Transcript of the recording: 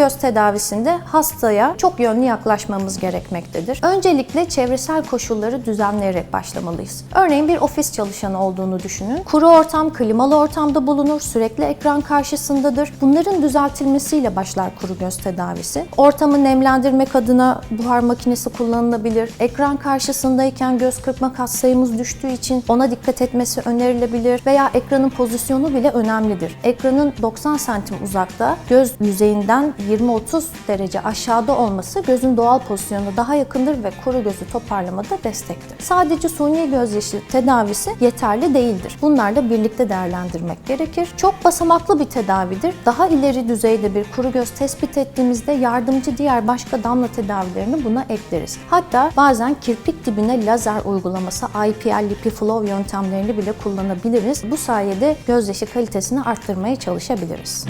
göz tedavisinde hastaya çok yönlü yaklaşmamız gerekmektedir. Öncelikle çevresel koşulları düzenleyerek başlamalıyız. Örneğin bir ofis çalışanı olduğunu düşünün. Kuru ortam, klimalı ortamda bulunur, sürekli ekran karşısındadır. Bunların düzeltilmesiyle başlar kuru göz tedavisi. Ortamı nemlendirmek adına buhar makinesi kullanılabilir. Ekran karşısındayken göz kırpma kas sayımız düştüğü için ona dikkat etmesi önerilebilir veya ekranın pozisyonu bile önemlidir. Ekranın 90 santim uzakta, göz yüzeyinden 20-30 derece aşağıda olması gözün doğal pozisyonuna daha yakındır ve kuru gözü toparlamada destektir. Sadece suni gözyaşı tedavisi yeterli değildir. Bunlarla birlikte değerlendirmek gerekir. Çok basamaklı bir tedavidir. Daha ileri düzeyde bir kuru göz tespit ettiğimizde yardımcı diğer başka damla tedavilerini buna ekleriz. Hatta bazen kirpik dibine lazer uygulaması IPL Lipiflow yöntemlerini bile kullanabiliriz. Bu sayede gözyaşı kalitesini arttırmaya çalışabiliriz.